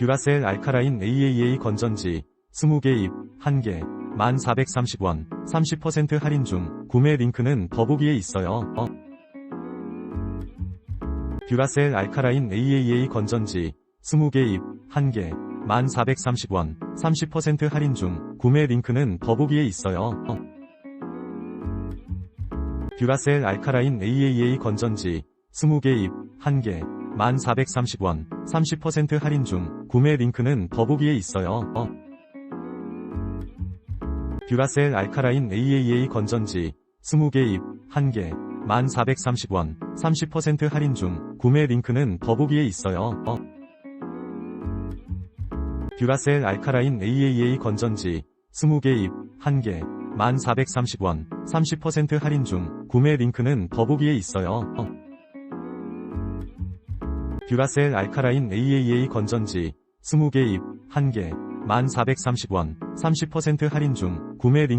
듀라셀 알카라인 AAA 건전지 20개 입 1개 1430원 30% 할인 중 구매 링크는 더보기에 있어요. 어. 듀라셀 알카라인 AAA 건전지 20개 입 1개 1430원 30% 할인 중 구매 링크는 더보기에 있어요. 어. 듀라셀 알카라인 AAA 건전지 20개 입 1개 1430원 30% 할인 중 구매 링크는 더보기에 있어요. 어. 듀라셀 알카라인 AAA 건전지 20개 입 1개 1430원 30% 할인 중 구매 링크는 더보기에 있어요. 어. 듀라셀 알카라인 AAA 건전지 20개 입 1개 1430원 30% 할인 중 구매 링크는 더보기에 있어요. 어. 듀라셀 알카라인 AAA 건전지 20개 입 1개 1430원 30% 할인 중 구매 링크